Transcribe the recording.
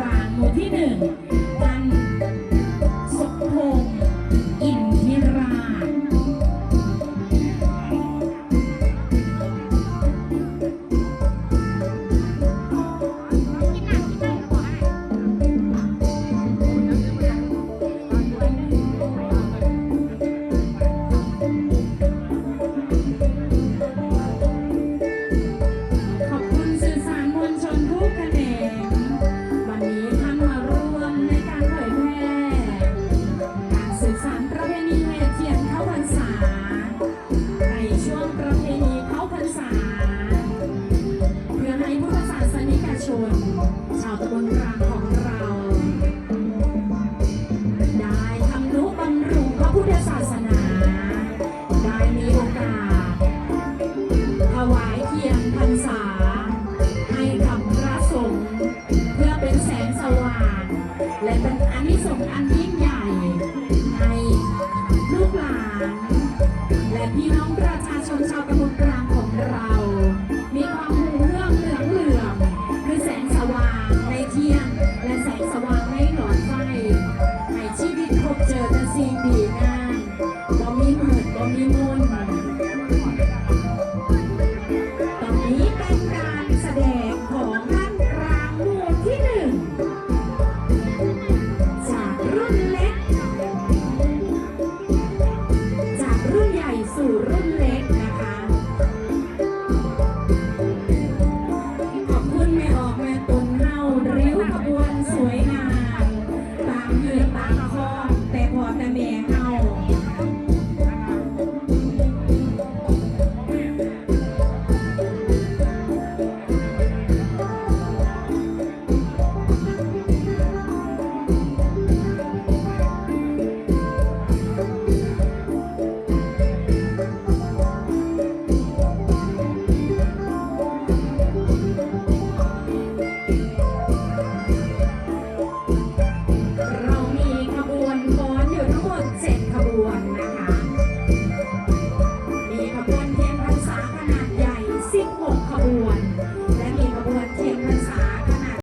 วางหมู่ที่หนึ่งกัน น ชาวตะบนกลางของเรา ได้ทำนุบำรุงพระพุทธศาสนา ได้มีโอกาส ถวายเทียนพรรษา ให้กับพระสงฆ์เพื่อเป็นแสงสว่าง และเป็นอานิสงส์อันยิ่งใหญ่ในลูกหลาน และพี่น้องประชาชนชาวตำบลกลา สิ่งดีงามบ่มีมืดบ่มีมนตอนนี้เป็นการแสดงของท่านกลางหมู่ที่หนึ่งจากรุ่นเล็ก จากรุ่นใหญ่สู่รุ่นเล็กนะคะ ขอบคุณแม่ออกแม่ตุนเฮาริ้วขบวนสวยงาม ตามเหือตามคอ พ่อแต่แม่